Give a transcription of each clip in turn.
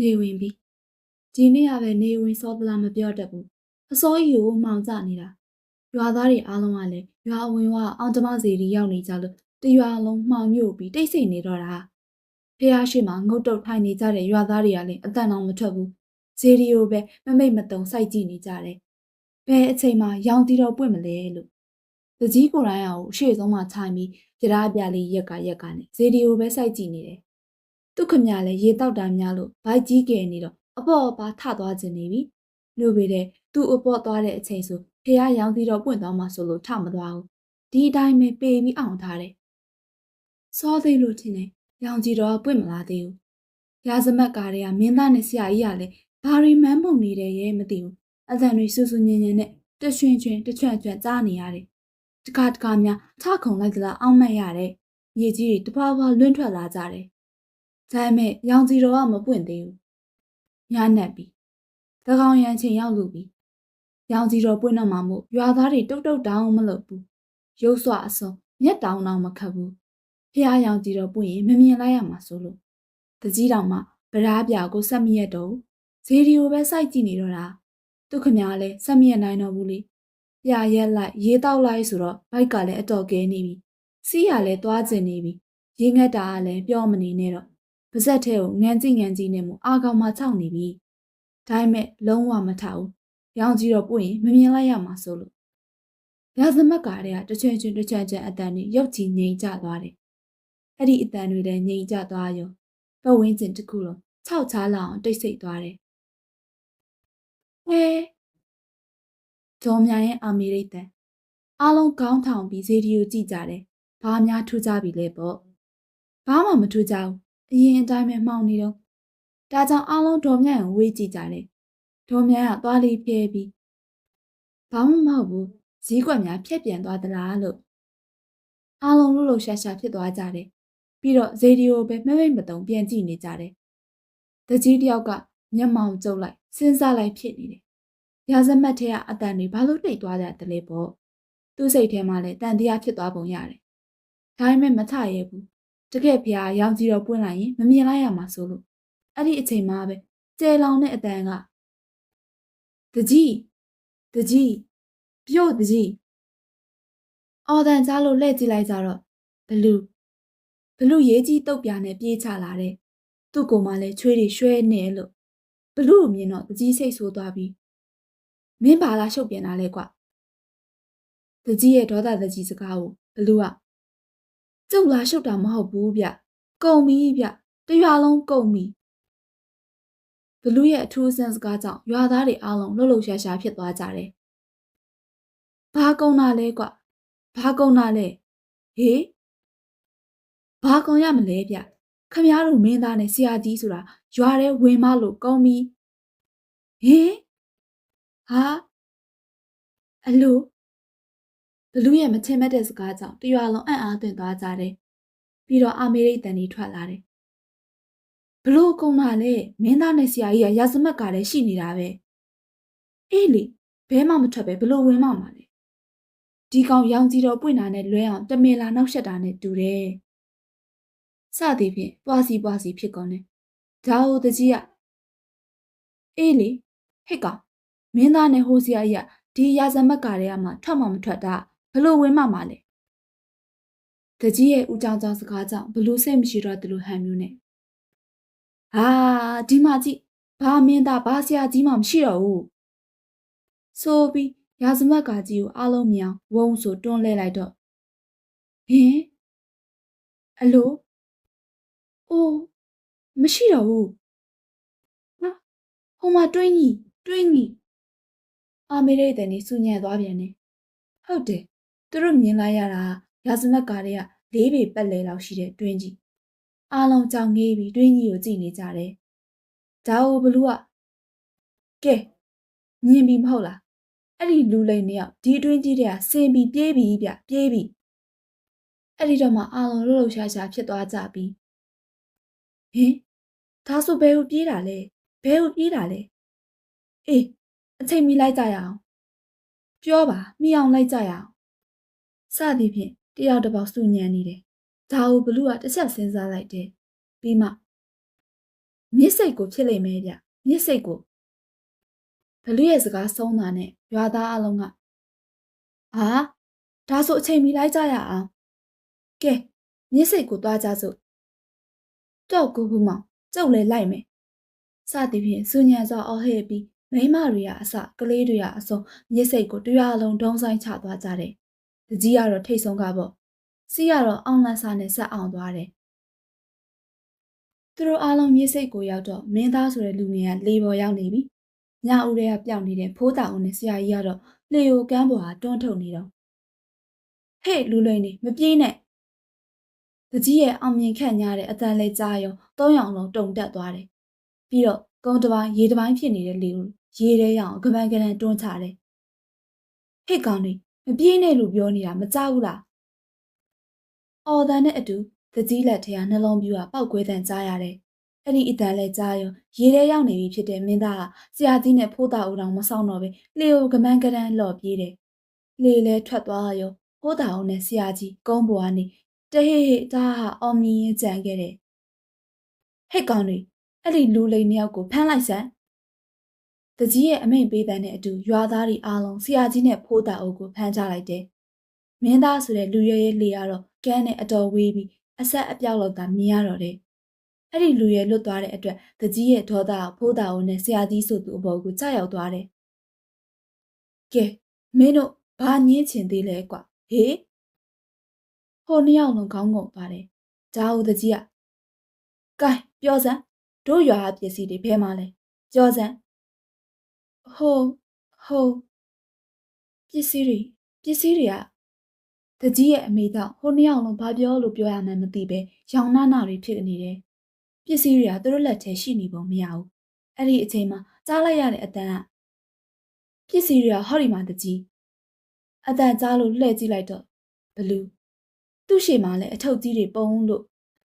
နေဝင်ပြီဒီနေ့ကပဲနေဝင်စောသလားမပြောတတ်ဘူးအစောကြီးကိုမှောင်ကျနေတာရွာသားတွေအားလုံးကလည်းရွာအဝင်ဝအောင်ကျမစီရီရောက်နေကြလို့တရွာလုံးမှောင်ညို့ပြီးတိတ်ဆိတ်နေတော့တာဖះရှိမှငုတ်တုတ်ထိုင်နေကြတဲ့ရွာသားတွေကလည်းအတန်အောင်မထွက်ဘူးဇေဒီယိုပဲမမိတ်မတုံစိုက်ကြည့်နေကြတယ်ဘယ်အချိန်မှရောင်တီတော်ပွင့်မလဲလို့တကြီးကိုယ်တိုင်အောင်ရှေ့ဆုံးမှခြိုင်ပြီးကြရာပြလေးရက်ကရက်ကနဲ့ဇေဒီယိုပဲစိုက်ကြည့်နေတယ် သူခမရလည်းရေတောက်တာများလို့ဘိုက်ကြီးကယ်နေတော့အပေါ်အပါထသွားခြင်းနေပြီလူပေတဲ့သူ့အပေါ်သွားတဲ့အချိန်ဆိုဖះရောင်တီတော်ပွင့်သွားမှဆိုလို့ထမသွားဘူးဒီအတိုင်းပဲပေပြီးအောင်ထားတယ်စောသေးလို့ထင်တယ်ရောင်ကြီးတော်ပွင့်မလာသေးဘူးရာဇမတ်ကားတွေကမင်းသားနဲ့ဆရာကြီးကလည်းဘာရီမန်းပုံနေတယ်ရဲ့မသိဘူးအသံတွေဆူဆူညင်ညင်နဲ့တရွှင်ချွင်တချွန့်ချွန့်ကြားနေရတယ်တခါတခါများထခုံလိုက်သလားအောက်မက်ရတယ်မြေကြီးတွေတပွားပွားလွင့်ထွက်လာကြတယ် ဒါပေမဲ့ရောင်ကြီးတော်ကမပွင့်သေးဘူးညနက်ပြီတကောင်ရန်ချင်းရောက်လူပြီရောင်ကြီးတော်ပွင့်တော့မှမို့ရွာသားတွေတုတ်တုတ်တောင်းမလုပ်ဘူးရုပ်စွာအစုံမျက်တောင်တောင်မခတ်ဘူးဖះရောင်ကြီးတော်ပွင့်ရင်မမြင်လိုက်ရမှာဆိုလို့တကြီးတောင်မှဗရားပြကိုဆက်မရက်တော့ဇေဒီကိုပဲစိုက်ကြည့်နေတော့တာသူခမရလဲဆက်မရက်နိုင်တော့ဘူးလေပြရက်လိုက်ရေးတောက်လိုက်ဆိုတော့ဘိုက်ကလည်းအတော်ကဲနေပြီစီးရလဲသွားကျင်နေပြီရေငက်တာကလည်းပြောမနေနဲ့တော့ ပါဇက်ထဲကိုငန်းကြည့်ငန်းကြည့်နေမှုအာကောင်မှခြောက်နေပြီဒါပေမဲ့လုံးဝမထဘူးရောင်ကြီးတော့ပွင့်ရင်မမြင်လိုက်ရမှာဆိုလို့ရာဇမတ်ကားတွေကတချွင်ချွင်တချွင်ချွင်အတန်တွေရုပ်ကြည်ငြိမ်ကျသွားတယ်အဲ့ဒီအတန်တွေလည်းငြိမ်ကျသွားရောပတ်ဝန်းကျင်တစ်ခုလုံးခြောက်ချားလောက်အောင်တိတ်ဆိတ်သွားတယ်ဟဲဂျော်မြန်ရဲ့အာမီရိတ်တန်အားလုံးကောင်းထောင်ပြီးဇေဒီယိုကြည့်ကြတယ်ဘာများထူးကြပြီလဲပေါ့ဘာမှမထူးကြဘူး အရင်အတိုင်းပဲမှောင်နေတော့ဒါကြောင့်အားလုံးဒေါ်မြန်ကိုဝေးကြည့်ကြတယ်ဒေါ်မြန်ကသွားလေးပြဲပြီးဘာမှမဟုတ်ဘူးဈေးကွက်များဖြက်ပြန်သွားသလားလို့အားလုံးလှုပ်လှုပ်ရှားရှားဖြစ်သွားကြတယ်ပြီးတော့ဇေဒီယိုပဲမမိတ်မတုံပြန်ကြည့်နေကြတယ်တကြီးတယောက်ကမျက်မှောင်ကျုပ်လိုက်စဉ်းစားလိုက်ဖြစ်နေတယ်ရာဇမတ်ထဲကအတန်တွေဘာလို့တိတ်သွားကြတယ်လဲပေါ့သူ့စိတ်ထဲမှာလည်းတန်တရားဖြစ်သွားပုံရတယ်ဒါပေမဲ့မထရဲဘူး တကယ်ဖျားရောင်ကြီးတော့ပွင့်လိုက်ရင်မမြင်လိုက်ရမှာဆိုလို့အဲ့ဒီအချိန်မှာပဲကျဲလောင်တဲ့အတန်ကတကြီးတကြီးပြို့တကြီးအော်တန်ကြားလို့လှည့်ကြည့်လိုက်ကြတော့ဘလူးဘလူးရေးကြီးတုတ်ပြာနဲ့ပြေးချလာတဲ့သူ့ကိုယ်မှလည်းချွေးတွေရွှဲနေလို့ဘလူးကိုမြင်တော့တကြီးစိတ်ဆိုးသွားပြီးမင်းပါလားရှုပ်ပြန်လာလဲကွတကြီးရဲ့ဒေါသတကြီးစကားကိုဘလူးက ကျုပ်လားရှုပ်တာမဟုတ်ဘူးဗျကုံပြီဗျတရွာလုံးကုံပြီဘလူးရဲ့အထူးဆန်းစကားကြောင့်ရွာသားတွေအားလုံးလှုပ်လှုပ်ရှားရှားဖြစ်သွားကြတယ်ဘာကုံတာလဲကွဘာကုံတာလဲဟေးဘာကုံရမလဲဗျခမည်းတော်မင်းသားနဲ့ဆရာကြီးဆိုတာရွာထဲဝင်မလို့ကောင်းပြီဟင်ဟာအလိုဘ လူးရဲ့မချင်မက်တဲ့စကားကြောင့်တရွာလုံးအံ့အားသင့်သွားကြတယ်ပြီးတော့အာမေရိတန်ကြီးထွက်လာတယ်ဘလို့ကုံလာလဲမင်းသားနဲ့ဆရာကြီးကရာဇမတ်ကားလည်းရှိနေတာပဲအေးလေဘဲမှမထွက်ပဲဘလို့ဝင်မှမှာလဲဒီကောင်ရောင်ကြီးတော်ပွင့်တာနဲ့လွဲအောင်တမင်လာနောက်ဆက်တာနဲ့တူတယ်စသည်ဖြင့်ပွားစီပွားစီဖြစ်ကုန်တယ်ဒါဟုတ်တကြီးကအေးလေဟစ်ကောင်မင်းသားနဲ့ဟိုဆရာကြီးကဒီရာဇမတ်ကားတွေကမှထွက်မှမထွက်တာ ဘလို့ဝင်မှမှာလဲတကြီးရဲ့ဦးကြောင်ကြောင်စကားကြောင့်ဘလို့စိတ်မရှိတော့တယ်လို့ဟန်မျိုးနဲ့ဟာဒီမှာကြည့်ဘာမင်းသားဘာဆရာကြီးမှမရှိတော့ဘူးဆိုပြီးရာဇမတ်ကာကြီးကိုအားလုံးမြောင်ဝုံဆိုတွန်းလဲလိုက်တော့ဟင်အလိုအိုးမရှိတော့ဘူးဟာဟိုမှာတွင်းကြီးတွင်းကြီးအာမေရိတ်တဲ့နေစူညံ့သွားပြန်တယ်ဟုတ်တယ် သူတို့မြင်လိုက်ရတာရာဇမတ်ကာတွေကလေးပေပက်လဲလောက်ရှိတဲ့တွင်းကြီးအားလုံးကြောင်ငေးပြီးတွင်းကြီးကိုကြည့်နေကြတယ်ဒါအိုဘလူးကကဲမြင်ပြီမဟုတ်လားအဲ့ဒီလူလိန်နှစ်ယောက်ဒီအတွင်းကြီးတွေကဆင်ပြီးပြေးပြီးဗျပြေးပြီးအဲ့ဒီတော့မှအာလုံးလှုပ်လှုပ်ရှားရှားဖြစ်သွားကြပြီဟင်ဒါဆိုဘယ်ကိုပြေးတာလဲဘယ်ကိုပြေးတာလဲအေးအချိန်မီလိုက်ကြရအောင်ပြောပါမိအောင်လိုက်ကြရအောင် စသည်ဖြင့်တယောက်တစ်ပေါက်စုညံနေတယ်ဒါကိုဘလူးကတစ်ချက်စဉ်းစားလိုက်တယ်ပြီးမှမြစ်စိတ်ကိုဖြစ်လိမ့်မယ်ဗျမြစ်စိတ်ကိုဘလူရဲ့စကားဆုံးတာနဲ့ရွာသားအလုံးကအာဒါဆိုအချိန်မီလိုက်ကြရအောင်ကဲမြစ်စိတ်ကိုသွားကြစို့ကြောက်ကူဘူးမောင်ကျုပ်လည်းလိုက်မယ်စသည်ဖြင့်စူညံစွာအော်ဟစ်ပြီးမိန်းမတွေကအစကလေးတွေကအစုံမြစ်စိတ်ကိုတရားလုံးဒုံဆိုင်ချသွားကြတယ် တကြီးကတော့ထိတ်ဆုံးကပေါ့စီးကတော့အောင်လန်းစာနဲ့ဆက်အောင်သွားတယ်သူတို့အားလုံးမြစ်စိတ်ကိုရောက်တော့မင်းသားဆိုတဲ့လူငယ်ကလေပေါ်ရောက်နေပြီညဦးတွေကပျောက်နေတဲ့ဖိုးတာဦးနဲ့ဆရာကြီးကတော့လေကိုကမ်းပေါ်ဟာတွန်းထုတ်နေတော့ဟေ့လူလိန်နေမပြေးနဲ့တကြီးရဲ့အောင်မြင်ခန့်ညားတဲ့အတန်လေးကြားရောသုံးယောက်လုံးတုံတက်သွားတယ်ပြီးတော့ကုန်းတစ်ပိုင်းရေတစ်ပိုင်းဖြစ်နေတဲ့လေကိုရေထဲရောက်ကပန်းကနန်တွန်းချတယ်ဟေ့ကောင်နေ မပြေးနဲ့လို့ပြောနေတာမကြောက်ဘူးလားအော်တန်နဲ့အတူတကြီးလက်ထဲကနှလုံးပြူကပောက်ကွဲတန်ကြားရတယ်အဲ့ဒီအတန်လဲကြားရောရေထဲရောက်နေပြီဖြစ်တဲ့မင်းသားကဆရာကြီးနဲ့ဖိုးတာဦးတော်မဆောင်တော့ပဲလေကိုကမန်းကရန်လော်ပြေးတယ်လေလဲထွက်သွားရောဖိုးတာဦးနဲ့ဆရာကြီးကုန်းပေါ်ကနေတဟေဟေတာဟာအောင်မြင်ရင်ကြံခဲ့တယ်ဟဲ့ကောင်တွေအဲ့ဒီလူလိန်နှစ်ယောက်ကိုဖမ်းလိုက်စမ်း တကြီးရဲ့အမိန့်ပေးတဲ့နဲ့အတူရွာသားတွေအားလုံးဆရာကြီးနဲ့ဖိုးတာအုပ်ကိုဖမ်းကြလိုက်တယ်။မင်းသားဆိုတဲ့လူရဲရဲလေကတော့ကန်းနဲ့အတော်ဝေးပြီးအဆက်အပြောက်လောက်သာမြင်ရတော့တယ်။အဲ့ဒီလူရဲလွတ်သွားတဲ့အတွက်တကြီးရဲ့ဒေါသဖိုးတာအုပ်နဲ့ဆရာကြီးဆိုသူအပေါ်ကိုကြောက်ရောက်သွားတယ်။ကဲမင်းတို့ဘာညင်းချင်သေးလဲကွာ။ဟေးဟိုနှစ်ယောက်လုံးခေါင်းငုံသွားတယ်။ဂျာဦးတကြီးကကဲပြောစမ်းတို့ရွာပစ္စည်းတွေဘဲမှလဲကြောစမ်း ဟိုဟိုပစ္စည်းတွေပစ္စည်းတွေကတကြီးရဲ့အမေတော့ဟိုနှစ်ယောက်လုံးဘာပြောလို့ပြောရမှန်းမသိပဲရောင်နာနာတွေဖြစ်နေတယ်ပစ္စည်းတွေကသူတို့လက်ထဲရှိနေပုံမရဘူးအဲ့ဒီအချိန်မှာကြားလိုက်ရတဲ့အတန်းကပစ္စည်းတွေကဟောဒီမှာတကြီးအတန်ကြားလို့လှည့်ကြည့်လိုက်တော့ဘလူးသူ့ရှေ့မှာလည်းအထုပ်ကြီးတွေပုံလို့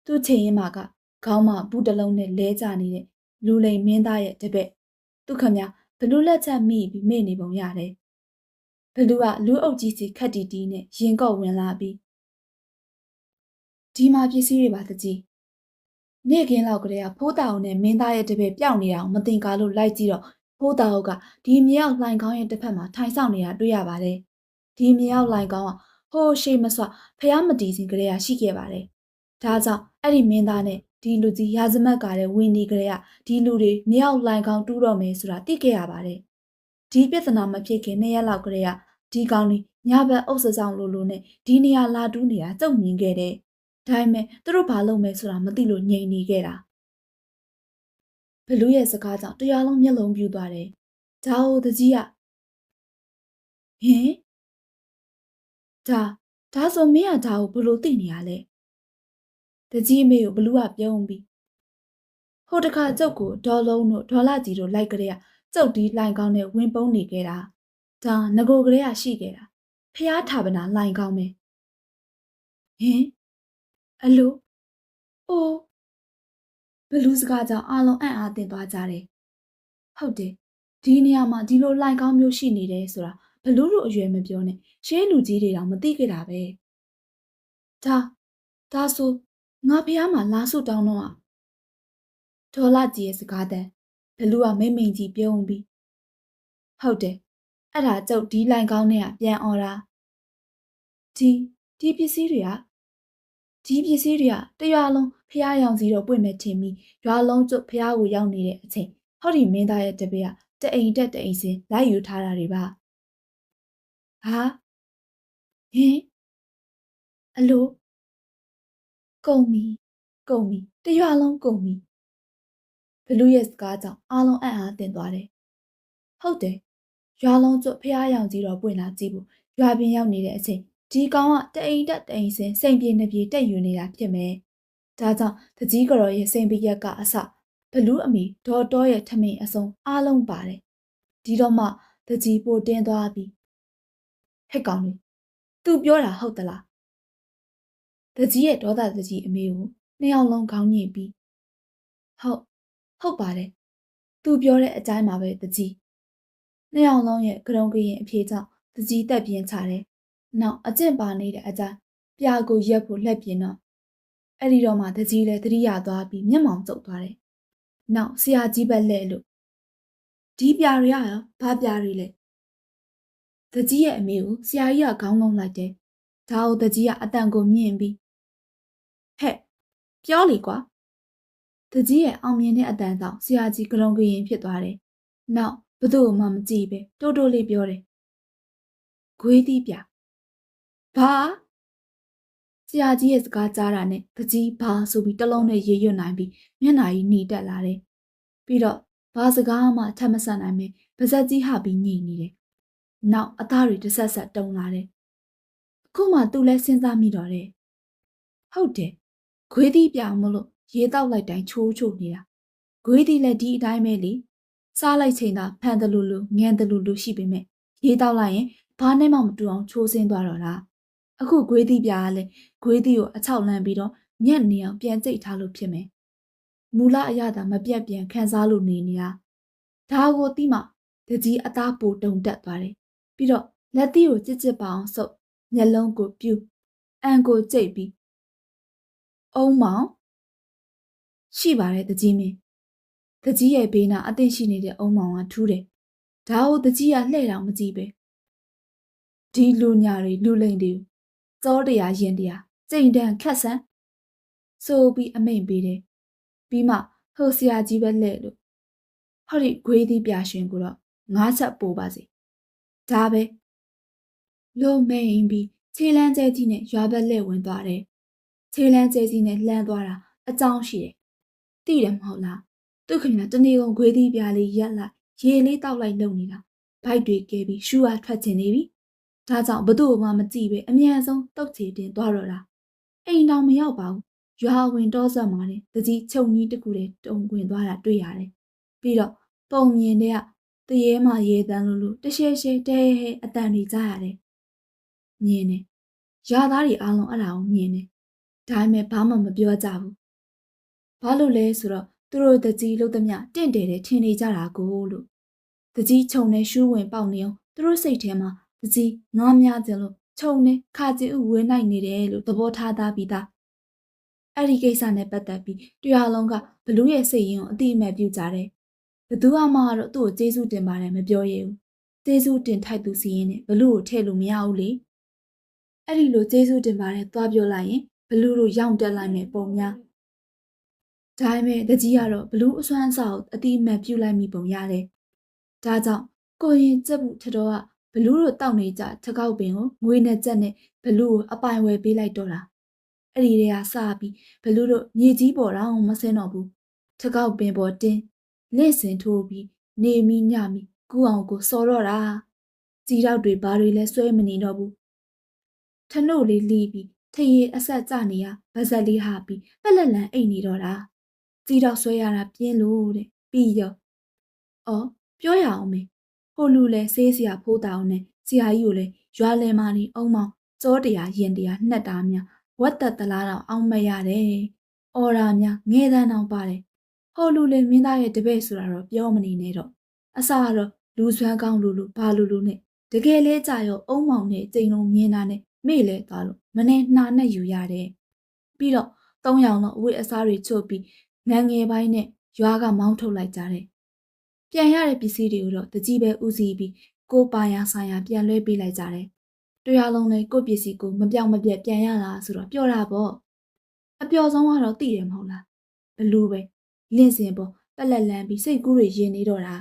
သူ့ချိန်ရင်မှာကခေါင်းမှာဘူးတလုံးနဲ့လဲကျနေတဲ့လူလိမ်မင်းသားရဲ့တပည့်သူခမ ဘလူးလက်ချက်မိပြီးမေ့နေပုံရတယ်ဘလူးကလူအုပ်ကြီးစီခက်တီတီနဲ့ရင်ကော့ဝင်လာပြီးဒီမှာပစ္စည်းတွေပါတကြီးနေ့ကင်းလောက်ကလေးကဖိုးတာအောင်နဲ့မင်းသားရဲ့တပည့်ပျောက်နေတာကိုမတင်ကားလို့လိုက်ကြည့်တော့ဖိုးတာအောင်ကဒီမြေအောက်လှိုင်ကောင်းရဲ့တစ်ဖက်မှာထိုင်ဆောင်နေတာတွေ့ရပါတယ်ဒီမြေအောက်လှိုင်ကောင်းကဟိုးရှိမစွဖះမတီးစင်ကလေးကရှိခဲ့ပါတယ်ဒါကြောင့်အဲ့ဒီမင်းသားနဲ့ ဒီလူကြီးရာဇမတ်ကာတဲ့ဝင်းဒီကလေးကဒီလူတွေမြောက်လိုင်ကောင်းတူးတော့မယ်ဆိုတာသိခဲ့ရပါတယ်ဒီပြဿနာမဖြစ်ခင်နှစ်ရက်လောက်ကလေးကဒီကောင်လေးညဘက်အုပ်စဆောင်လိုလိုနဲ့ဒီနေရာလာတူးနေတာကြုံမြင်ခဲ့တယ်ဒါပေမဲ့သူတို့ဘာလုပ်မယ်ဆိုတာမသိလို့ငြိမ်နေခဲ့တာဘလူးရဲ့စကားကြောင့်တရားလုံးမျက်လုံးပြူသွားတယ်ဂျာအိုတကြီးကဟင်ဒါဒါဆိုမင်းကဒါကိုဘလို့သိနေရလဲ တကြီးအမေကိုဘလူးကပြုံးပြီးဟိုတခါကျုပ်ကိုဒေါ်လုံးတို့ဒေါ်လာကြီးတို့လိုက်ကြတဲ့ကျုပ်ဒီလိုင်ကောင်းနဲ့ဝင်ပုံးနေခဲ့တာဒါငကိုကလေးကရှိခဲ့တာဖះထာပနာလိုင်ကောင်းပဲဟင်အလိုအိုးဘလူးစကားကြောင့်အားလုံးအံ့အားသင့်သွားကြတယ်ဟုတ်တယ်ဒီနေရာမှာဒီလိုလိုင်ကောင်းမျိုးရှိနေတယ်ဆိုတာဘလူးတို့အရွယ်မပြောနဲ့ရှေးလူကြီးတွေတောင်မသိခဲ့တာပဲဒါဒါဆို ငါဖះမှာလာဆုတောင်းတော့ဒေါ်လာကြီးရဲ့စကားတန်းဘလူးကမိမ့်မိန်ကြီးပြုံးပြီးဟုတ်တယ်အဲ့ဒါကျုပ်ဒီလိုင်ကောင်းနဲ့ကပြန်អော်တာဒီဒီပစ္စည်းတွေကဒီပစ္စည်းတွေကတရွာလုံးဖះရောင်စီတော့ပွင့်မဲ့ထင်ပြီးရွာလုံးကျုပ်ဖះကိုရောက်နေတဲ့အချိန်ဟောဒီမင်းသားရဲ့တပည့်ကတအိမ်တက်တအိမ်စင်လိုက်ယူထားတာတွေပါဟာဟင်အလို ကုန်ပြီကုန်ပြီတရွာလုံးကုန်ပြီဘလူးရဲ့စကားကြောင့်အားလုံးအံ့အားသင့်သွားတယ်ဟုတ်တယ်ရွာလုံးကျွတ်ဖះရောင်ကြီးတော့ပွင့်လာကြည့်ဖို့ရွာပြင်ရောက်နေတဲ့အချိန်ဒီကောင်ကတအိမ်တက်တအိမ်စင်စိန်ပြေနှပြေတက်ယူနေတာဖြစ်မယ်ဒါကြောင့်တကြီးကတော်ရဲ့စိန်ပရက်ကအစဘလူးအမီဒေါ်တော်ရဲ့ထမင်းအစုံအားလုံးပါတယ်ဒီတော့မှတကြီးပိုတင်းသွားပြီးဟဲ့ကောင်လေးသူပြောတာဟုတ်သလား တကြီးရဲ့ဒေါသတကြီးအမေကိုနှစ်ယောက်လုံးခေါင်းညှိပြီးဟုတ်ဟုတ်ပါတယ်သူပြောတဲ့အတိုင်းပါပဲတကြီးနှစ်ယောက်လုံးရဲ့ကရုံကရင်အဖြေကြောင့်တကြီးတက်ပြင်းချတယ်နောက်အကျင့်ပါနေတဲ့အတိုင်းပြာကိုရက်ဖို့လှက်ပြင်းတော့အဲ့ဒီတော့မှတကြီးလည်းတတိယသွားပြီးမျက်မှောင်ကျုပ်သွားတယ်နောက်ဆရာကြီးဘက်လှည့်လို့ဒီပြာတွေကရောဘာပြာတွေလဲတကြီးရဲ့အမေကိုဆရာကြီးကခေါင်းငုံလိုက်တယ်ဒါကိုတကြီးကအတန်ကိုမြင့်ပြီး ဟဲ့ပြောလေကွာတကြီးရဲ့အောင်မြင်တဲ့အတန်ကြောင့်ဆရာကြီးကရုံကရင်ဖြစ်သွားတယ်နောက်ဘသူ့မှမကြည့်ပဲတိုးတိုးလေးပြောတယ်ဂွေးသီးပြဘာဆရာကြီးရဲ့စကားကြားတာနဲ့တကြီးဘာဆိုပြီးတလုံးနဲ့ရေရွတ်နိုင်ပြီးမျက်နှာကြီးหนีတက်လာတယ်ပြီးတော့ဘာစကားမှထပ်မဆက်နိုင်ပဲပါဇက်ကြီးဟပြီးညိနေတယ်နောက်အသားတွေတစ်ဆက်ဆက်တုံလာတယ်အခုမှသူလဲစဉ်းစားမိတော့တယ်ဟုတ်တယ် ခွေးသီးပြောင်မလို့ရေတောက်လိုက်တိုင်းချိုးချိုးနေတာခွေးသီးလည်းဒီအတိုင်းပဲလေစားလိုက်ချိန်သာဖန်တလူလူငန်တလူလူရှိပေမဲ့ရေတောက်လိုက်ရင်ဘာနဲ့မှမတူအောင်ချိုးစင်းသွားတော့လားအခုခွေးသီးပြားကလည်းခွေးသီးကိုအချောက်လန့်ပြီးတော့ညက်နေအောင်ပြန်ကြိတ်ထားလို့ဖြစ်မယ်မူလအရသာမပြတ်ပြန်ခန်းစားလို့နေနေတာဒါကိုတိမှတကြီးအသားပိုတုံတက်သွားတယ်ပြီးတော့လက်သီးကိုကြစ်ကြစ်ပအောင်ဆုပ်မျက်လုံးကိုပြူအန်ကိုကြိတ်ပြီး အုံးမောင်ရှိပါတယ်တကြီးမင်းတကြီးရဲ့ဘေးနာအသင့်ရှိနေတဲ့အုံးမောင်ကထူးတယ်ဒါကိုတကြီးကလှဲ့တောင်မကြည့်ပဲဒီလူညာတွေလူလိန်တွေစောတရားရင်တရားကြိမ်တန်ခက်ဆန်းဆိုပြီးအမိန်ပေးတယ်ပြီးမှဟိုဆရာကြီးပဲလှဲ့လို့ဟောဒီဂွေးသီးပြရှင်ကိုတော့ငါးချက်ပို့ပါစေဒါပဲလုံးမိန်ပြီးခြေလန်းကျဲကြီးနဲ့ရွာဘက်လှည့်ဝင်သွားတယ် ခြေလန်းကျဲကြီးနဲ့လှမ်းသွားတာအကြောင်းရှိတယ်သိတယ်မဟုတ်လားသူခင်ဗျာတနေကုန်ဂွေးသီးပြလေးရက်လိုက်ရေလေးတောက်လိုက်လုံနေတာဘိုက်တွေကဲပြီးရှူအားထွက်ချင်နေပြီဒါကြောင့်ဘသူ့မှမကြည့်ပဲအမြန်ဆုံးတုတ်ချေတင်သွားတော့တာအိမ်တောင်မရောက်ပါဘူးရွာဝင်တော့ဆက်မှာနဲ့တကြီးချုပ်ကြီးတကူတည်းတုံဝင်သွားတာတွေ့ရတယ်ပြီးတော့ပုံမြင်တဲ့ကတရေမှရေတန်းလို့လို့တရှဲရှဲတဲဟဲအတန်တွေကြားရတယ်မြင်တယ်ရွာသားတွေအားလုံးအဲ့ဒါကိုမြင်တယ် ဒါပေမဲ့ဘာမှမပြောကြဘူးဘာလို့လဲဆိုတော့သူတို့တကြီးလို့သမျှတင့်တယ်တဲ့ထင်နေကြတာကိုလို့တကြီးခြုံနေရှူးဝင်ပေါက်နေအောင်သူတို့စိတ်ထဲမှာတကြီးငားများကြလို့ခြုံနေခါကျဥဝင်းနိုင်နေတယ်လို့သဘောထားသားပြီးသားအဲ့ဒီကိစ္စနဲ့ပတ်သက်ပြီးတရားလုံးကဘလူးရဲ့စိတ်ရင်းကိုအတိအမဲ့ပြုကြတယ်ဘသူမှတော့သူ့ကိုကျေးဇူးတင်ပါတယ်မပြောရဘူးကျေးဇူးတင်ထိုက်သူစီရင်နဲ့ဘလူးကိုထည့်လို့မရဘူးလေအဲ့ဒီလိုကျေးဇူးတင်ပါတယ်သွားပြောလိုက်ရင် ဘလူးတို့ရောင်တက်လိုက်မယ်ပုံများဒါပေမဲ့တကြီးကတော့ဘလူးအစွမ်းအစကိုအတိအမဲ့ပြုလိုက်မိပုံရတယ်ဒါကြောင့်ကိုရင်ကြက်ဘူးထတော်ကဘလူးတို့တောက်နေကြထကောက်ပင်ကိုငွေနဲ့ကြက်နဲ့ဘလူးကိုအပိုင်ဝယ်ပေးလိုက်တော့တာအဲ့ဒီတည်းကစပြီးဘလူးတို့မြေကြီးပေါ်တော့မစင်းတော့ဘူးထကောက်ပင်ပေါ်တင်းလင့်စင်ထိုးပြီးနေမီညမီကူအောင်ကိုစော်တော့တာကြီးတော့တွေဘာတွေလဲဆွဲမနေတော့ဘူးထနှုတ်လေးလီးပြီး ထရေအဆက်ကြနေရဗဇက်လေးဟာပြီးပက်လက်လန်အိတ်နေတော့တာကြီးတော့ဆွဲရတာပြင်းလို့တဲ့ပြီးရောအော်ပြောရအောင်မေဟိုလူလဲဆေးစရာဖိုးတောင်းနဲ့ဆရာကြီးကိုလဲရွာလဲမာနေအောင်မောင်စောတရားရင်တရားနှက်တာများဝတ်သက်သလားတော့အောင်မရတယ်အော်ရာများငဲတန်းအောင်ပါတယ်ဟိုလူလေမင်းသားရဲ့တပည့်ဆိုတာတော့ပြောမနေနဲ့တော့အစကတော့လူစွမ်းကောင်းလူလူဘာလူလူနဲ့တကယ်လဲကြာရောအုံမောင်နဲ့ကြိမ်လုံးမြင်တာနဲ့ မေ့လဲသွားလို့မနေနှာနဲ့ယူရတယ်ပြီးတော့သုံးယောက်တော့အဝတ်အစားတွေချုပ်ပြီးငငယ်ပိုင်းနဲ့ရွာကမောင်းထုတ်လိုက်ကြတယ်ပြန်ရတဲ့ပစ္စည်းတွေကိုတော့တကြီးပဲဦးစီးပြီးကိုပါရဆိုင်ရပြန်လွှဲပေးလိုက်ကြတယ်တရားလုံးလဲကိုပစ္စည်းကိုမပြောင်းမပြတ်ပြန်ရလာဆိုတော့ပျော်တာပေါ့အပျော်ဆုံးကတော့သိတယ်မဟုတ်လားဘလူးပဲလင့်စင်ပေါ်ပက်လက်လန်းပြီးစိတ်ကူးတွေရင်နေတော့တာ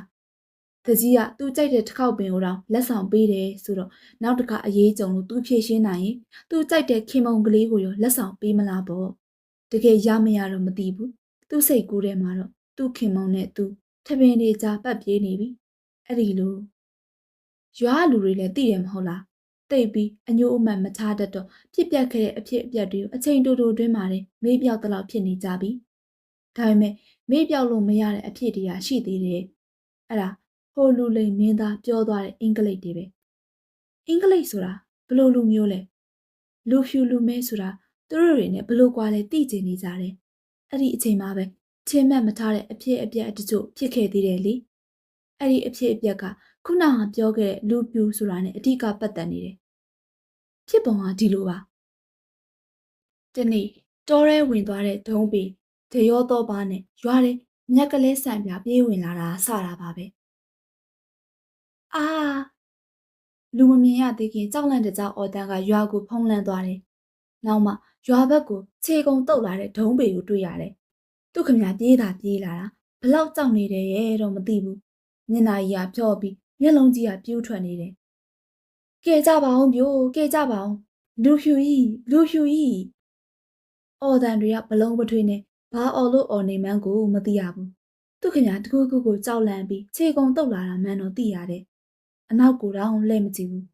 တကြီးကသူ့ကြိုက်တဲ့တစ်ခေါက်ပင်ကိုတော့လက်ဆောင်ပေးတယ်ဆိုတော့နောက်တစ်ခါအရေးကြုံလို့သူဖြည့်ရှင်းနိုင်ရင်သူ့ကြိုက်တဲ့ခင်မုံကလေးကိုရောလက်ဆောင်ပေးမလားပေါ့တကယ်ရမရတော့မသိဘူးသူ့စိတ်ကူးထဲမှာတော့သူ့ခင်မုံနဲ့သူထပင်တွေကြားပတ်ပြေးနေပြီအဲ့ဒီလိုရွာလူတွေလည်းသိတယ်မဟုတ်လားတိတ်ပြီးအညို့အမှန်မထားတတ်တော့ဖြစ်ပျက်ခဲ့တဲ့အဖြစ်အပျက်တွေကိုအချိန်တိုတိုတွင်းမှာနေမေးပြောက်တလောက်ဖြစ်နေကြပြီဒါပေမဲ့မေ့ပြောက်လို့မရတဲ့အဖြစ်တရားရှိသေးတယ်။အဲ့ဒါ ဟိုလူလိမ်မင်းသားပြောသွားတဲ့အင်္ဂလိပ်တွေပဲ။အင်္ဂလိပ်ဆိုတာဘလို့လူမျိုးလဲ။လူဖြူလူမဲဆိုတာသူတို့တွေနဲ့ဘလို့ကွာလဲသိကျင်နေကြတယ်။အဲ့ဒီအချိန်မှာပဲချင်းမက်မထားတဲ့အဖြစ်အပျက်အတချို့ဖြစ်ခဲ့သေးတယ်လေ။အဲ့ဒီအဖြစ်အပျက်ကခုနကပြောခဲ့တဲ့လူဖြူဆိုတာနဲ့အဓိကပတ်သက်နေတယ်။ဖြစ်ပုံကဒီလိုပါ။တနေ့တောထဲဝင်သွားတဲ့ဒုံးပီတရောတော့ပါနဲ့ရွာတယ်မြက်ကလေးဆန်ပြပြေးဝင်လာတာစတာပါပဲ အာလူမမြင်ရသေးခင်ကြောက်လန့်တဲ့ကြောက်အော်တန်းကရွာကိုဖုံးလန်းသွားတယ်နောက်မှရွာဘက်ကိုခြေကုံတုတ်လာတဲ့ဒုံးပေကိုတွေ့ရတယ်သူခမညာပြေးတာပြေးလာတာဘလောက်ကြောက်နေတယ်ရဲ့တော့မသိဘူးမျက်နှာကြီးကဖြော့ပြီးမျက်လုံးကြီးကပြူးထွက်နေတယ်ကဲကြပါအောင်ပြို့ကဲကြပါအောင်လူဖြူကြီးလူဖြူကြီးအော်တန်တွေကဘလုံးပထွေးနဲ့ဘာအော်လို့အော်နေမှန်းကိုမသိရဘူးသူခမညာတကူကူကိုကြောက်လန့်ပြီးခြေကုံတုတ်လာတာမှန်းတော့သိရတယ် အနောက်ကိုတော့လှည့်မကြည့်ဘူး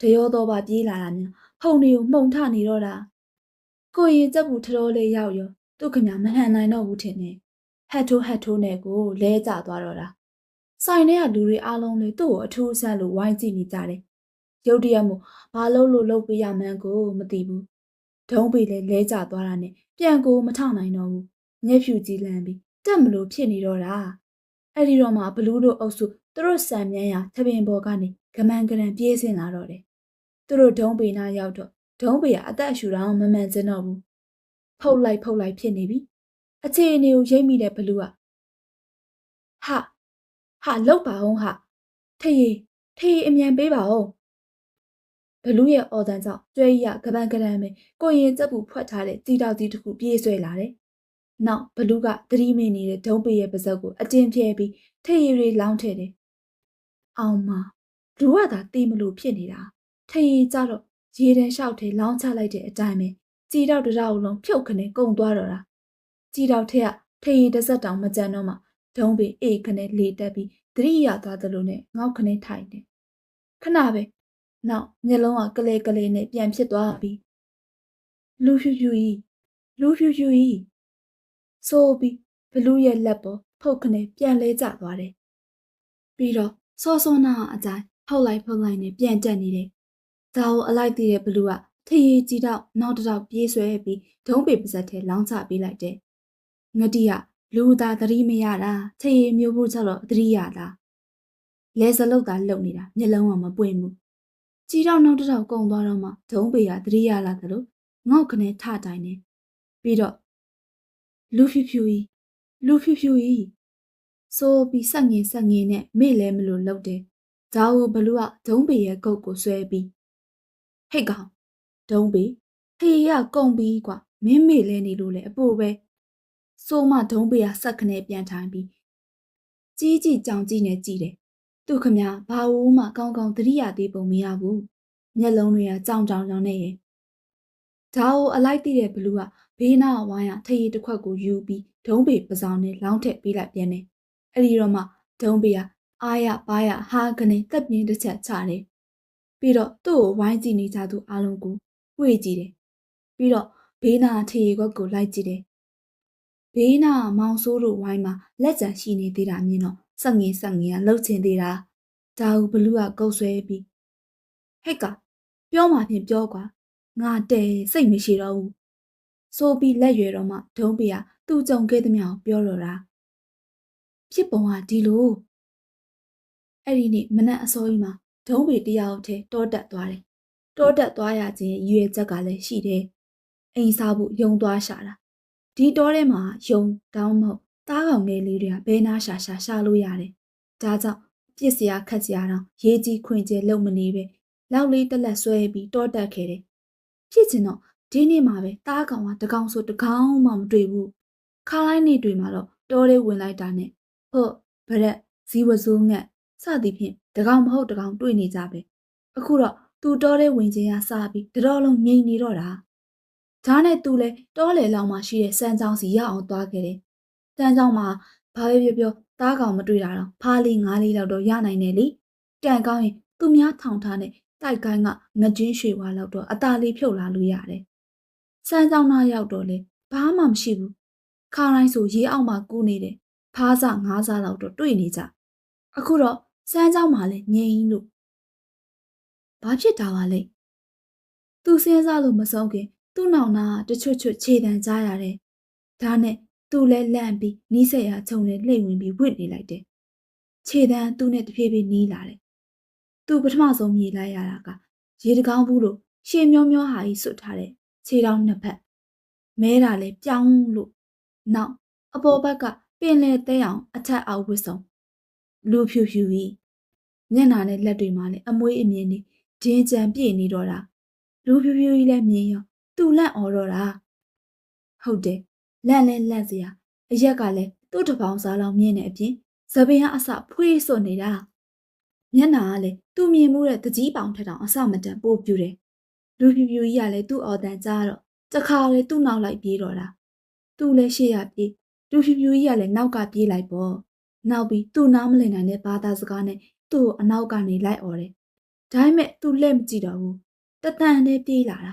တရောတော့ပါပြေးလာတာများဖုန်တွေကိုမှုန်ထနေတော့တာကိုရင်ကြက်ဘူးထတော်လေးရောက်ရောသူခမညာမဟန်နိုင်တော့ဘူးထင်တယ်ဟက်ထိုးဟက်ထိုးနဲ့ကိုလဲကျသွားတော့တာဆိုင်ထဲကလူတွေအားလုံးလေသူ့ကိုအထူးအဆန်းလို့ဝိုင်းကြည့်နေကြတယ်ရုတ်တရက်မို့ဘာလို့လို့လုပ်ပေးရမှန်းကိုမသိဘူးဒုံးပေလဲလဲကျသွားတာနဲ့ပြန်ကိုမထောင်နိုင်တော့ဘူးမျက်ဖြူကြီးလန်းပြီးတက်မလို့ဖြစ်နေတော့တာအဲ့ဒီတော့မှဘလူးတို့အုပ်စု သူတို့စံမြန်းရသပင်ပေါ်ကနေကမန်ကရန်ပြေးဆင်းလာတော့တယ်သူတို့ဒုံးပေနာရောက်တော့ဒုံးပေကအသက်အရှူတော့မမှန်စင်တော့ဘူးဖုတ်လိုက်ဖုတ်လိုက်ဖြစ်နေပြီအခြေအနေကိုရိပ်မိတဲ့ဘလူးကဟာဟာလောက်ပါအောင်ဟာထေးထေးအမြန်ပေးပါအောင်ဘလူးရဲ့အော်တန်ကြောင့်ကျွဲကြီးကကပန်းကရန်ပဲကိုရင်စက်ပူဖွက်ထားတဲ့ကြီးတောက်ကြီးတစ်ခုပြေးဆွဲလာတယ်။နောက်ဘလူးကသတိမေ့နေတဲ့ဒုံးပေရဲ့ပါဇက်ကိုအတင်းဖြဲပြီးထေးရီရီလောင်းထည့်တယ်။ အောင်မလူကသာတေးမလို့ဖြစ်နေတာ။ထေးရီကြတော့ရေတန်းလျှောက်ထဲလောင်းချလိုက်တဲ့အတိုင်းပဲကြီးတောက်တရောက်လုံးဖြုတ်ခနဲ့ကုံသွားတော့တာ။ကြီးတောက်ထက်ကထေးရီတစ်စက်တောင်မကြံတော့မှဒုံးပေအေးခနဲ့လေတက်ပြီးသတိရသွားသလိုနဲ့ငေါက်ခနဲ့ထိုင်တယ်။ခဏပဲနောက်မျက်လုံးကကလေးကလေးနဲ့ပြန်ဖြစ်သွားပြီလူဖြူဖြူကြီးလူဖြူဖြူကြီးဆိုပြီးဘလူးရဲ့လက်ပေါ်ဖုတ်ခနဲ့ပြန်လဲကျသွားတယ်ပြီးတော့ စောစောနာအကြိုင်ဖုတ်လိုက်ဖုတ်လိုက်နဲ့ပြန်တက်နေတယ်ဒါကိုအလိုက်တည်တဲ့ဘလူးကထရေကြီးတော့နောက်တစ်တော့ပြေးဆွဲပြီးဒုံးပေပါဇက်ထဲလောင်းချပေးလိုက်တယ်ငတိကလူသားသတိမရတာထရေမျိုးဖို့ချက်တော့သတိရတာလဲစလုတ်သားလုံနေတာမျက်လုံးကမပွင့်ဘူးကြီးတော့နောက်တစ်ထောက်ကုံသွားတော့မှဒုံးပေကသတိရလာသလိုငေါ့ခနဲ့ထတိုင်းနေပြီးတော့လူဖြူဖြူကြီးလူဖြူဖြူကြီး ဆိုပြီးဆက်ငင်ဆက်ငင်နဲ့မေ့လဲမလို့လှုပ်တယ်။ဒါကိုဘလူကဒုံးပေရဲ့ကုတ်ကိုဆွဲပြီးဟိတ်ကောင်ဒုံးပေဖေးရကုံပြီးကွာမင်းမေ့လဲနေလို့လေအပိုပဲဆိုမှဒုံးပေကဆက်ခနဲ့ပြန်ထိုင်ပြီးကြီးကြီးကြောင်ကြီးနဲ့ကြည့်တယ်သူခမဘာဝမှကောင်းကောင်းသတိရသေးပုံမရဘူးမျက်လုံးတွေကကြောင်ကြောင်ကြောင်နေရဲ့ဒါကိုအလိုက်သိတဲ့ဘလူးကဘေးနားဝိုင်းကထရီတစ်ခွက်ကိုယူပြီးဒုံးပေပစောင်းနဲ့လောင်းထက်ပေးလိုက်ပြန်တယ် အဲ့ဒီတော့မှဒုံးပေကအာရပါရဟာကနေတက်ပြင်းတစ်ချက်ချတယ်ပြီးတော့သူ့ကိုဝိုင်းကြည့်နေကြသူအားလုံးကိုဝှေ့ကြည့်တယ်ပြီးတော့ဘေးနာထရီခွက်ကိုလိုက်ကြည့်တယ်ဘေးနာမောင်ဆိုးတို့ဝိုင်းမှာလက်ကြံရှိနေသေးတာမြင်တော့ဆက်ငင်ဆက်ငင်ကလှုပ်ချင်သေးတာဒါဟုဘလူးကကုတ်ဆွဲပြီးဟဲ့ကပြောမှဖြင့်ပြောကွာငါတဲစိတ်မရှိတော့ဘူးဆိုပြီးလက်ရွယ်တော့မှဒုံးပီကသူ့ကြုံခဲ့သမျှကိုပြောတော့တာ ဖြစ်ပုံကဒီလိုအဲ့ဒီနေ့မနက်အစောကြီးမှာဒုံးပီတယောက်ထဲတောတက်သွားတယ်တောတက်သွားရခြင်းရွေချက်ကလည်းရှိတယ်အိမ်စားဖို့ယုံသွားရှာတာဒီတောထဲမှာယုံတောင်းမဟုတ်တားကောင်ငယ်လေးတွေကဘဲနာရှာရှာရှာလို့ရတယ်။ဒါကြောင့်ပြစ်စရာခတ်စရာတော့ရေးကြီးခွင်ကျဲလုံမနေပဲလောက်လေးတက်လက်ဆွဲပြီးတောတက်ခဲ့တယ်။ဖြစ်ချင်တော့ဒီနေ့မှပဲတားကောင်ကတကောင်ဆိုတကောင်မှမတွေ့ဘူး။ခါလိုက်နေတွေ့မှတော့တောလေးဝင်လိုက်တာနဲ့ ဟုတ်ဗရက်ဇီဝစိုးငတ်စသည်ဖြင့်တကောင်မဟုတ်တကောင်တွေ့နေကြပဲ။အခုတော့သူတောလေးဝင်ခြင်းရစပြီးတတော်လုံးငြိမ်နေတော့တာ။ဒါနဲ့သူလဲတောလေလောက်မှရှိတဲ့စမ်းချောင်းစီရအောင်သွားခဲ့တယ်တန်းချောင်းမှာဘာပဲပြောပြောတားကောင်မတွေ့တာတော့ဖားလေးငါးလေးလောက်တော့ရနိုင်တယ်လေတန်ကောင်းရင်သူများထောင်ထားတဲ့တိုက်ကိုင်းကငကြင်းရွှေဝါလောက်တော့အตาလေးဖြုတ်လာလို့ရတယ်စမ်းချောင်းသားရောက်တော့လေဘာမှမရှိဘူးခါတိုင်းဆိုရေးအောက်မှာကူးနေတယ် ဖားစငါးစားလောက်တော့တွေ့နေကြအခုတော့စမ်းချောင်းမှာလည်းငြိမ်လို့ဘာဖြစ်တာပါလဲသူစဉ်းစားလို့မဆုံးခင်သူ့နောင်နာတချွတ်ချွတ်ခြေတံကြားရတယ်ဒါနဲ့သူ့လဲလန့်ပြီးနီးစက်ရချုံနဲ့လှိမ့်ဝင်ပြီးဝစ်နေလိုက်တယ်။ခြေတန်းသူ့နဲ့တဖြည်းဖြည်းနီးလာတယ်။သူပထမဆုံးမြည်လိုက်ရတာကရေတကောင်းဘူးလို့ရှေမျောမျောဟာကြီးစွတ်ထားတဲ့ခြေထောက်နှစ်ဖက်မဲတာလဲပြောင်းလို့နောက်အပေါ်ဘက်ကပ င်လေတဲအောင်အထက်အောက်ဝစ်စုံလူဖြူဖြူကြီးမျက်နှာနဲ့လက်တွေမှာလည်းအမွေးအမြင်တွေဒင်းကြံပြည့်နေတော့တာလူဖြူဖြူကြီးလည်းမြင်ရောသူ့လက်អော်တော့တာဟုတ်တယ်လက်လဲလက်စရာအရက်ကလည်းသူ့တပေါင်းစားလောက်မြင်နေအပြင်သပင်ကအစဖွေးစွတ်နေတာမျက်နှာကလည်းသူ့မြင်မှုတဲ့တကြီးပေါင်ထက်တောင်အစမတန်ပို့ပြူတယ်လူဖြူဖြူကြီးကလည်းသူ့အော်တန်ကြားတော့တခါလေသူ့နောက်လိုက်ပြေးတော့တာသူ့လည်းရှေ့ရပြေး လူဖြူဖြူကြီးကလည်းနောက်ကပြေးလိုက်ပေါ့နောက်ပြီးသူ့နားမလည်နိုင်တဲ့ဘာသာစကားနဲ့သူ့ကိုအနောက်ကနေလိုက်អော်တယ်ဒါပေမဲ့သူ့လက်မကြည့်တော့ဘူးတတန်နဲ့ပြေးလာတာ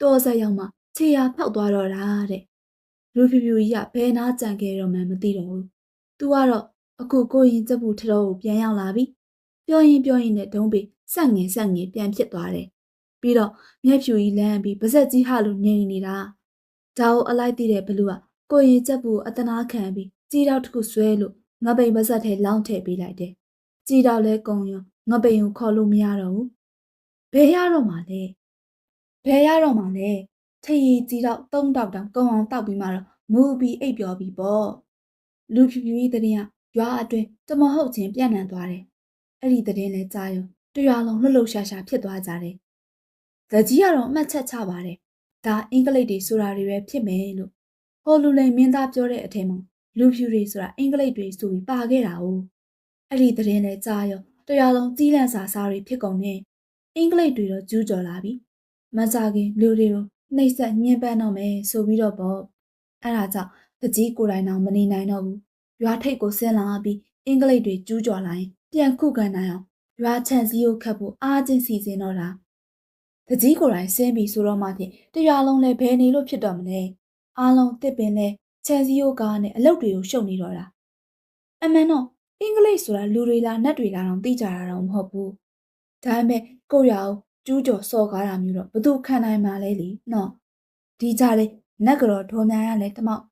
တော်ဆက်ရောက်မှခြေရာဖောက်သွားတော့တာတဲ့လူဖြူဖြူကြီးကဘယ်နာကြံခဲ့တော့မှန်းမသိတော့ဘူးသူကတော့အခုကိုရင်စက်ဘူးထတော်ကိုပြန်ရောက်လာပြီပြောရင်ပြောရင်နဲ့ဒုံးပေဆက်ငင်ဆက်ငင်ပြန်ဖြစ်သွားတယ်ပြီးတော့မျက်ဖြူကြီးလမ်းပြီးပါဇက်ကြီးဟာလို့ငြိမ်နေတာဒါကိုအလိုက်သိတဲ့ဘလူက ကိုရင်စက်ဘူးအတနာခံပြီးကြီးတော့တစ်ခုဆွဲလို့ငပိန်ပါဇက်ထဲလောင်းထည့်ပေးလိုက်တယ်ကြီးတော့လဲကုံရောငပိန်ကိုခေါ်လို့မရတော့ဘူးဘယ်ရတော့မှလဲဘယ်ရတော့မှလဲထရီကြီးတော့သုံးတောက်တောင်ကုံအောင်တောက်ပြီးမှတော့မူပြီးအိပ်ပျော်ပြီးပေါ့လူဖြူဖြူကြီးတည်းကရွာအတွင်းတမဟုတ်ချင်းပြန့်နှံ့သွားတယ်အဲ့ဒီတည်င်းလဲကြားရောတရွာလုံးလှုပ်လှုပ်ရှားရှားဖြစ်သွားကြတယ်တကြီးကတော့အမှတ်ချက်ချပါတယ်ဒါအင်္ဂလိပ်တွေဆိုတာတွေပဲဖြစ်မယ်လို့ ဟိုလူလိန်မင်းသားပြောတဲ့အထက်မှာလူဖြူတွေဆိုတာအင်္ဂလိပ်တွေဆိုပြီးပါခဲ့တာ哦အဲ့ဒီတည်င်းလဲကြားရောတရွာလုံးကြီးလန့်စာစားတွေဖြစ်ကုန်နေအင်္ဂလိပ်တွေတော့ကျူးကျော်လာပြီမကြခင်လူတွေကိုနှိပ်စက်ညှဉ်းပန်းတော့မယ်ဆိုပြီးတော့ပေါ့အဲ့ဒါကြောင့်တကြီးကိုယ်တိုင်တော့မနေနိုင်တော့ဘူးရွာထိပ်ကိုဆင်းလာပြီးအင်္ဂလိပ်တွေကျူးကျော်လာရင်ပြန်ခုခံနိုင်အောင်ရွာချန်စည်းကိုခတ်ဖို့အားချင်းစီစဉ်တော့တာတကြီးကိုယ်တိုင်ဆင်းပြီးဆိုတော့မှဖြင့်တရွာလုံးလည်းဘယ်နေလို့ဖြစ်တော့မလဲ အားလုံးတစ်ပင်လဲချန်စည်းကိုကားနဲ့အလုတ်တွေကိုရှုပ်နေတော့တာအမှန်တော့အင်္ဂလိပ်ဆိုတာလူတွေလားနတ်တွေလားတော့သိကြတာတော့မဟုတ်ဘူးဒါပေမဲ့ကိုယ့်ရွာကိုကျူးကျော်စော်ကားတာမျိုးတော့ဘသူခံနိုင်မှာလဲလीနော်ဒီကြလေနက်ကတော့ဒေါ်များရလဲတမောက်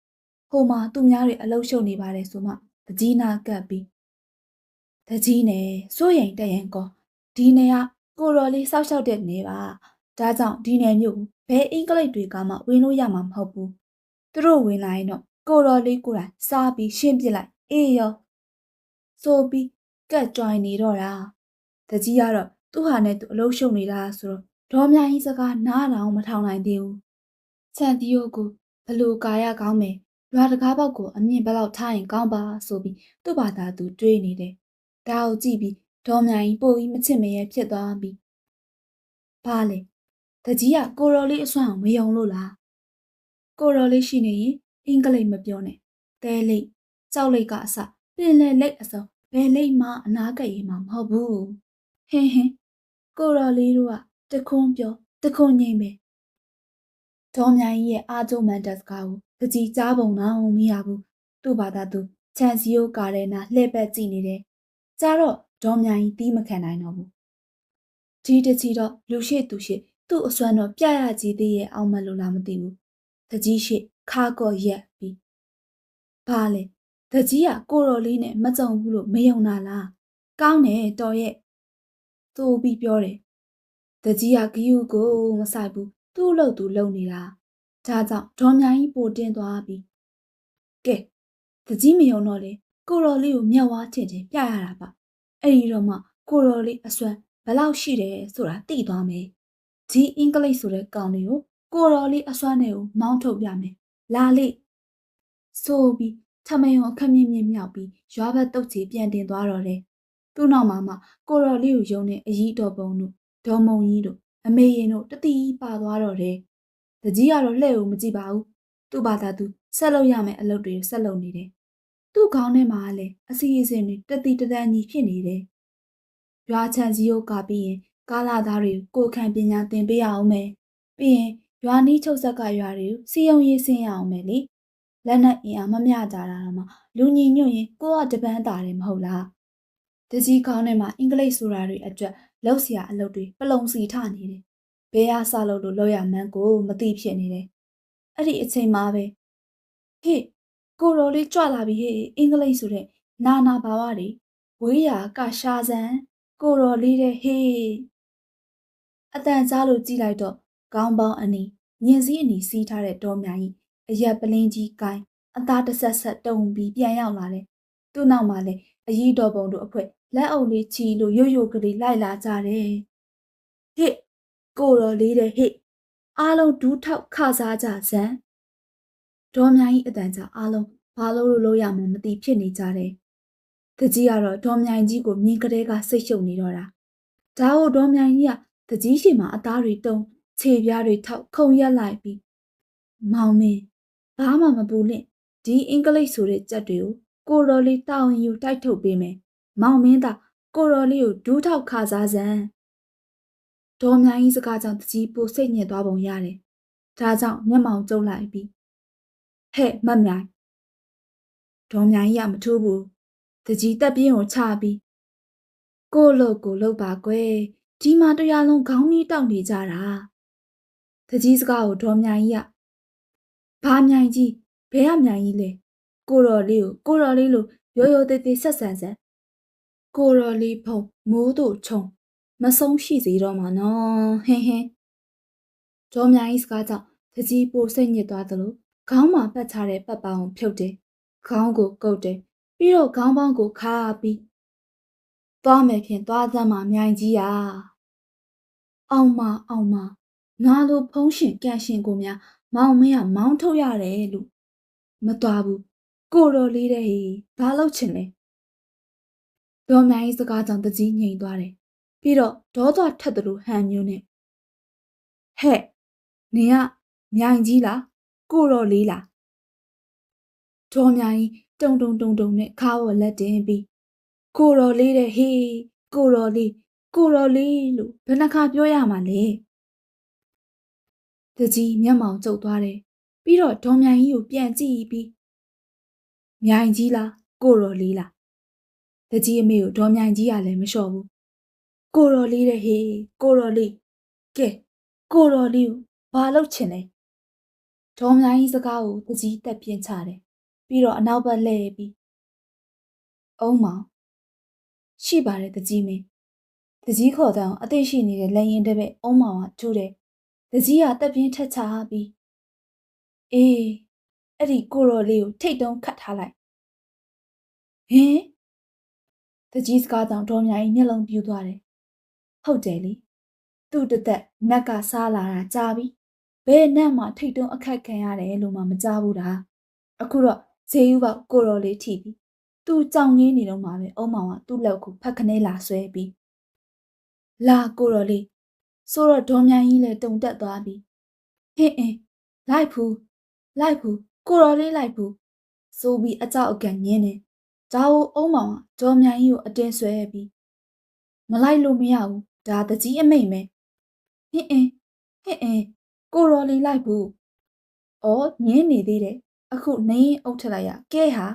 ဟိုမှာသူများတွေအလုရှုပ်နေပါတယ်ဆိုမှတကြီးနာကပ်ပြီးတကြီးနဲ့စိုးရိမ်တက်ရင်ကောဒီနေကကိုရော်လေးစောက်ရှောက်တဲ့နေပါဒါကြောင့်ဒီနယ်မျိုးဘယ်အင်္ဂလိပ်တွေကမှဝင်လို့ရမှာမဟုတ်ဘူး သူတို့ဝင်လာရင်တော့ကိုရော်လေးကိုယ်တိုင်စားပြီးရှင်းပစ်လိုက်အေးရောဆိုပြီးကတ်ကြွိုင်နေတော့တာတကြီးကတော့သူ့ဟာနဲ့သူအလုရှုပ်နေတာဆိုတော့ဒေါ်မြကြီးစကားနားတော်မထောင်နိုင်သေးဘူးချန်တီယိုကိုဘလို့ကာရကောင်းမယ်ရွာတကားပေါက်ကိုအမြင့်ဘက်လောက်ထားရင်ကောင်းပါဆိုပြီးသူ့ဘာသာသူတွေးနေတယ်။ဒါကိုကြည့်ပြီးဒေါ်မြိုင်ပို့ပြီးမချစ်မရဲဖြစ်သွားပြီးဘာလဲတကြီးကကိုရော်လေးအစွမ်းအောင်မယုံလို့လား ကိုရော်လေးရှိနေရင်အင်္ဂလိပ်မပြောနဲ့တဲလိပ်ကြောက်လိပ်ကအစပင်လေလိပ်အစုံဘယ်လိပ်မှအနာကရေးမှာမဟုတ်ဘူးဟင်းဟင်းကိုရော်လေးတို့ကတခွန်းပြောတခွန်းငိမ့်ပဲဒေါ်မြိုင်ရဲ့အာကျုံမန်တက်စကားကိုတကြီးကြားပုံတော့မရဘူးသူ့ဘာသာသူချန်စီယိုကာရဲနာလှည့်ပတ်ကြည့်နေတယ်ကြားတော့ဒေါ်မြိုင်တီးမခံနိုင်တော့ဘူးဒီတကြီးတော့လူရှိသူရှိသူ့အစွမ်းတော့ပြရကြီးသေးရဲ့အောင်မလို့လားမသိဘူး တကြီးရှိခါကော့ရက်ပြီးဘာလဲတကြီးကကိုတော်လေးနဲ့မကြုံဘူးလို့မယုံတာလားကောင်းတယ်တော်ရဲ့သူ့ပြီးပြောတယ်တကြီးကဂီယူကိုမဆိုင်ဘူးသူ့လို့သူလုံနေတာဒါကြောင့်ဒေါ်မြိုင်ကြီးပိုတင်းသွားပြီကဲတကြီးမယုံတော့လေကိုတော်လေးကိုမျက်ဝါးထင်ထင်ပြရတာပါအဲ့ဒီတော့မှကိုတော်လေးအစွမ်းဘလောက်ရှိတယ်ဆိုတာသိသွားမယ်ဒီအင်္ဂလိပ်ဆိုတဲ့ကောင်လေးကို ကိုတော်လေးအစွမ်းနဲ့ကိုမောင်းထုတ်ပြမယ်လာလေဆိုပြီးထမယုံအခက်မြင့်မြင့်မြောက်ပြီးရွာဘက်တုတ်ချီပြန်တင်သွားတော့တယ်သူ့နောက်မှာမှကိုတော်လေးကိုယုံတဲ့အကြီးတော်ပုံတို့ဒေါ်မုံကြီးတို့အမေရင်တို့တတိပါသွားတော့တယ်။တကြီးကတော့လှဲ့ကိုမကြည့်ပါဘူး။သူ့ဘာသာသူဆက်လုပ်ရမယ့်အလုပ်တွေဆက်လုပ်နေတယ်။သူ့ခေါင်းထဲမှာလည်းအစီအစဉ်တွေတတိတတန်ကြီးဖြစ်နေတယ်။ရွာချန်စီယိုကပြီးရင်ကာလာသားတွေကိုခံပညာသင်ပေးရအောင်မယ်။ပြီးရင် ရွာနီးချုပ်ဆက်ကရွာတွေကိုစီယုံရေးဆင်းရအောင်မယ်လေလက်နဲ့အင်အားမမျှကြတာမှလူညီညွတ်ရင်ကိုကတပန်းတာတယ်မဟုတ်လားတကြီးကောင်းထဲမှာအင်္ဂလိပ်ဆိုတာတွေအတွက်လောက်စရာအလုပ်တွေပလုံစီထနေတယ်ဘယ်ဟာစလုပ်လို့လောက်ရမှန်းကိုမသိဖြစ်နေတယ်အဲ့ဒီအချိန်မှာပဲဟေ့ကိုရိုလေးကြွလာပြီဟေ့အင်္ဂလိပ်ဆိုတဲ့နာနာဘာဝတွေဝေးရာကရှာစံကိုရိုလေးတဲ့ဟေ့အတန်ကြားလို့ကြည့်လိုက်တော့ ကောင်းပေါင်းအနီညင်စည်းအနီစီးထားတဲ့တောများကြီးအရက်ပလင်းကြီးကိုင်းအသားတစ်ဆက်ဆက်တုံပြီးပြန်ရောက်လာတယ်။သူ့နောက်မှာလည်းအကြီးတော်ပုံတို့အဖွဲလက်အုပ်လေးချီလို့ရွရွကလေးလိုက်လာကြတယ်။ဟေ့ကိုတော်လေးတဲ့ဟေ့အားလုံးဒူးထောက်ခစားကြစမ်းဒေါ်မြိုင်ကြီးအတန်ကြာအားလုံးဘာလို့လို့လို့ရမှန်းမသိဖြစ်နေကြတယ်။တကြီးကတော့ဒေါ်မြိုင်ကြီးကိုမြင်ကလေးကစိတ်ရှုပ်နေတော့တာ။ဒါဟုတ်ဒေါ်မြိုင်ကြီးကတကြီးရှိမှအသားတွေတုံး ခြေပြားတွေထောက်ခုံရက်လိုက်ပြီးမောင်မင်းဘာမှမပူလင့်ဒီအင်္ဂလိပ်ဆိုတဲ့ကြက်တွေကိုကိုတော်လေးတောင်းယူတိုက်ထုတ်ပေးမယ်။မောင်မင်းသာကိုတော်လေးကိုဒူးထောက်ခစားစမ်းဒေါ်မြိုင်ကြီးစကားကြောင့်တကြီးပိုစိတ်ညစ်သွားပုံရတယ်။ဒါကြောင့်မျက်မှောင်ကျုပ်လိုက်ပြီးဟဲ့မတ်မြိုင်ဒေါ်မြိုင်ကြီးကမထူးဘူး။တကြီးတက်ပြင်းကိုချပြီးကို့လို့ကိုလို့ပါကွယ်ဒီမှာတရားလုံးခေါင်းမီးတောက်နေကြတာ။ တကြီးစကားကိုဒေါ်မြိုင်ကြီးကဘာမြိုင်ကြီးဘဲကမြိုင်ကြီးလဲကိုတော်လေးကိုကိုတော်လေးလို့ရိုးရိုးသေးသေးဆက်ဆန်ဆန်ကိုတော်လေးဖုံမိုးတို့ချုံမဆုံးရှိစေတော့မှာနော်ဟင်းဟင်းဒေါ်မြိုင်ကြီးစကားကြောင့်တကြီးပိုစိတ်ညစ်သွားသလိုခေါင်းမှာပတ်ချတဲ့ပတ်ပေါင်းကိုဖြုတ်တယ်ခေါင်းကိုကုတ်တယ်ပြီးတော့ခေါင်းပေါင်းကိုခါပြီးသွားမယ်ဖြင့်သွားသမ်းမှာမြိုင်ကြီးอ่ะအောင်မအောင်မ ငါလိုဖုံးရှင်ကန်ရှင်ကိုများမောင်မင်းကမောင်းထုတ်ရတယ်လို့မသွားဘူးကိုတော်လေးတဲ့ဟေးဘာလို့ချင်လဲဒေါ်မြိုင်ကြီးစကားကြောင့်တကြီးငြိမ်သွားတယ်ပြီးတော့ဒေါသွားထက်တယ်လို့ဟန်မျိုးနဲ့ဟဲ့နင်ကမြိုင်ကြီးလားကိုတော်လေးလားဒေါ်မြိုင်ကြီးတုံတုံတုံတုံနဲ့ခါဝလက်တင်ပြီးကိုတော်လေးတဲ့ဟေးကိုတော်လေးကိုတော်လေးလို့ဘယ်နှခါပြောရမှာလဲ တကြီးမျက်မှောင်ကျုပ်သွားတယ်ပြီးတော့ဒေါ်မြိုင်ကြီးကိုပြန်ကြည့်ပြီးမြိုင်ကြီးလားကိုတော်လေးလားတကြီးအမေကိုဒေါ်မြိုင်ကြီးကလည်းမလျှော့ဘူးကိုတော်လေးတဲ့ဟေးကိုတော်လေးကဲကိုတော်လေးကိုဘာလုပ်ချင်လဲဒေါ်မြိုင်ကြီးစကားကိုတကြီးတက်ပြင်းချတယ်ပြီးတော့အနောက်ဘက်လှည့်ပြီးအုံးမောင်ရှိပါတယ်တကြီးမင်းတကြီးခေါ်တဲ့အသိရှိနေတဲ့လက်ရင်တစ်ပည့်အုံးမောင်ကထူးတယ် တကြီးကတက်ပြင်းထက်ချပြီးအေးအဲ့ဒီကိုရော်လေးကိုထိတ်တုံးခတ်ထားလိုက်ဟင်တကြီးစကားကြောင့်ဒေါ်မြကြီးမျက်လုံးပြူသွားတယ်ဟုတ်တယ်လေသူ့တသက်နက်ကစားလာတာကြာပြီဘယ်နက်မှထိတ်တုံးအခက်ခံရတယ်လို့မှမကြားဘူးတာအခုတော့ဇေယူပေါက်ကိုရော်လေးထိပြီးသူ့ကြောင်ငင်းနေတော့မှပဲအုံမောင်ကသူ့လက်ကိုဖက်ခနဲလာဆွဲပြီးလာကိုရော်လေး ဆိုတော့ဒေါ်မြကြီးလည်းတုံတက်သွားပြီဟင်းအင်းလိုက်ဖူးလိုက်ဖူးကိုရော်လေးလိုက်ဖူးဆိုပြီးအကြောက်အကန်ညင်းနေဒါကိုအုံးမောင်ကဒေါ်မြကြီးကိုအတင်းဆွဲပြီးမလိုက်လို့မရဘူးဒါတကြီးအမိတ်မဲဟင်းအင်းဟင်းအင်းကိုရော်လေးလိုက်ဖူးအော်ညင်းနေသေးတယ်အခုနင်းအုပ်ထလိုက်ရကဲဟာ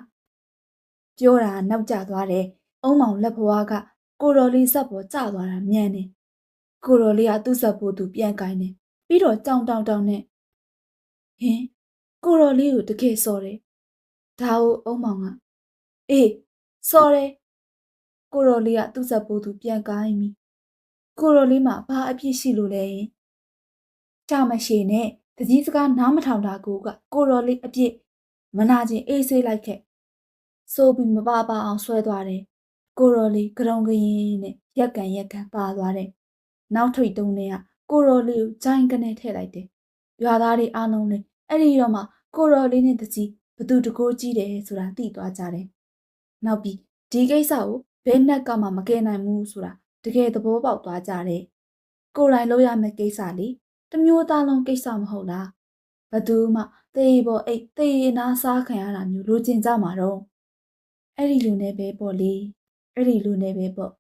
ပြောတာနောက်ကျသွားတယ်အုံးမောင်လက်ဖွားကကိုရော်လေးဇက်ပေါ်ကျသွားတာမြန်တယ် ကိုရော်လေးကသူ့ဇက်ဖို့သူပြန်ကိုင်းတယ်ပြီးတော့ကြောင်တောင်တောင်နဲ့ဟင်ကိုရော်လေးကိုတကယ်စော်တယ်ဒါကိုအုံးမောင်ကအေးစော်တယ်ကိုရော်လေးကသူ့ဇက်ဖို့သူပြန်ကိုင်းပြီကိုရော်လေးမှာဘာအပြစ်ရှိလို့လဲကြမရှိနဲ့တကြီးစကားနားမထောင်တာကိုကကိုရော်လေးအပြစ်မနာချင်းအေးဆေးလိုက်ခဲ့ဆိုပြီးမပါပါအောင်ဆွဲသွားတယ်ကိုရော်လေးကရုံကရင်နဲ့ရက်ကန်ရက်ကန်ပါသွားတယ် နောက်ထိတ်တုံးနဲ့ကကိုရော်လေးကိုဂျိုင်းကနေထည့်လိုက်တယ်ရွာသားတွေအားလုံးလည်းအဲ့ဒီတော့မှကိုရော်လေးနဲ့တကြီးဘသူတကိုးကြီးတယ်ဆိုတာသိသွားကြတယ်နောက်ပြီးဒီကိစ္စကိုဘယ်နဲ့ကမှမကယ်နိုင်ဘူးဆိုတာတကယ်သဘောပေါက်သွားကြတယ်ကိုယ်တိုင်လုပ်ရမယ့်ကိစ္စလေတမျိုးသားလုံးကိစ္စမဟုတ်လားဘသူမှတေးပေါ်အိတ်တေးနာစားခံရတာမျိုးလိုချင်ကြမှာတော့အဲ့ဒီလူနဲ့ပဲပေါ့လေအဲ့ဒီလူနဲ့ပဲပေါ့